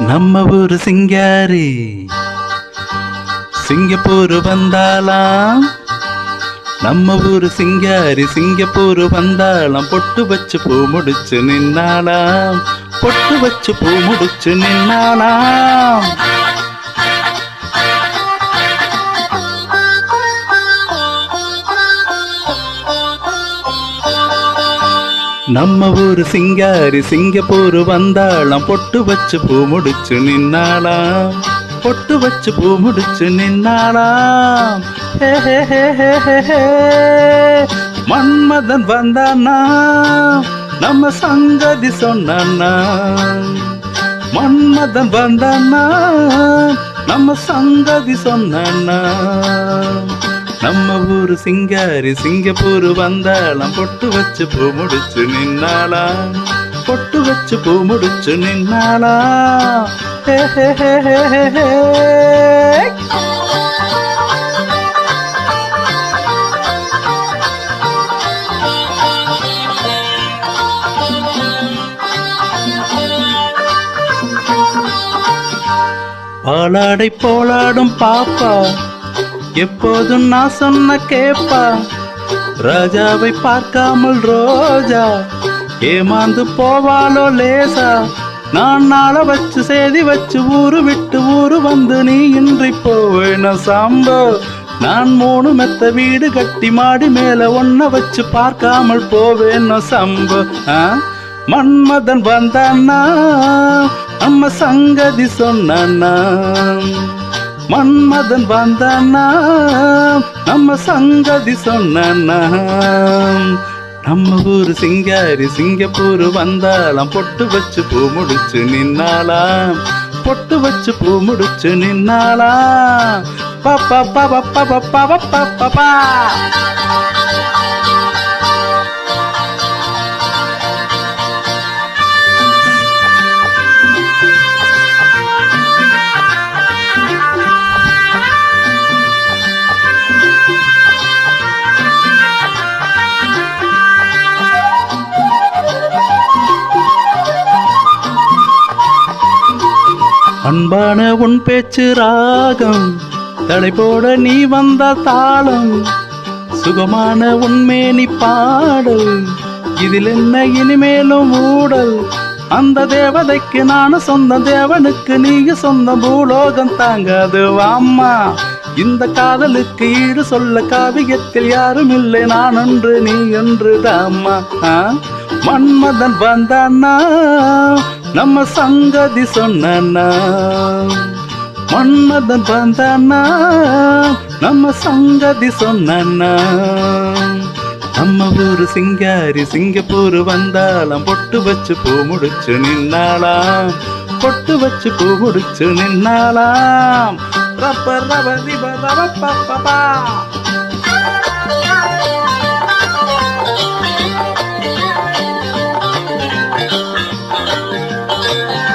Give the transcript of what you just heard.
நம்ம ஊரு சிங்காரி. சிங்கப்பூர் வந்தாலாம். நம்ம ஊரு சிங்காரி சிங்கப்பூர் வந்தாலாம். பொட்டு வச்சு பூ முடிச்சு நின்னாலாம். பொட்டு வச்சு பூ முடிச்சு நின்னாலாம். நம்ம ஊரு சிங்காரி சிங்கப்பூர் வந்தாளாம். பொட்டு வச்சு பூ முடிச்சு நின்னாளாம். பொட்டு வச்சு பூ முடிச்சு நின்னாளாம். மன்மதன் வந்தானா? நம்ம சங்கதி சொன்னானா? மன்மதன் வந்தானா? நம்ம சங்கதி சொன்னானா? நம்ம ஊரு சிங்காரி சிங்கப்பூர் வந்தாளாம். பொட்டு வச்சு பூ முடிச்சு நின்னாளா பொட்டு வச்சு பூ முடிச்சு நின்னாளா பாலாடை போலாடும் பாப்பா. எப்போதும் நான் சொன்ன கேப்பா. ராஜாவை பார்க்காமல் ரோஜா. ஏமாந்து போவாளோ லேசா. நான் நாள வச்சு சேதி வச்சு ஊரு விட்டு ஊரு வந்து நீ இன்றி போவேன சாம்போ நான் மூணு மெத்த வீடு கட்டி மாடி மேல ஒன்ன வச்சு பார்க்காமல் போவேனோ சம்போ ஆ? மன்மதன் வந்தானா நம்ம சங்கதி சொன்னானா மன்மதன் வந்தானா நம்ம சங்கதி சொன்னா நம்ம ஊரு சிங்காரி சிங்கப்பூர் வந்தாலாம் பொட்டு வச்சு பூ முடிச்சு நின்னாலாம். பொட்டு வச்சு பூ முடிச்சு நின்னாலாம். பாப்பா பாப்பா பாப்பா பாப்பா பாப்பா அன்பான உன் பேச்சு ராகம். தடை போட நீ வந்த தாளம். சுகமான உன்மேனி பாடல். இதில் என்ன இனிமேலும் ஊடல்? அந்த தேவதைக்கு நானும் சொந்த தேவனுக்கு நீங்க சொந்த பூலோகம் தாங்காது வாம்மா. இந்த காதலுக்கு ஈடு சொல்ல காவியத்தில் யாரும் இல்லை. நான் ஒன்று நீ என்று தாம்மா. மன்மதன் வந்தான்னா நம்ம சங்கதி சொன்னா மன்மதன் வந்தானா நம்ம சங்கதி சொன்னா நம்ம ஊரு சிங்காரி சிங்கப்பூர் வந்தாலாம் பொட்டு வச்சு பூ முடிச்சு நின்னாலாம் பொட்டு வச்சு பூ முடிச்சு நின்னாலாம் ரப்ப ரவ ரிப ரவ பப்பா Bye.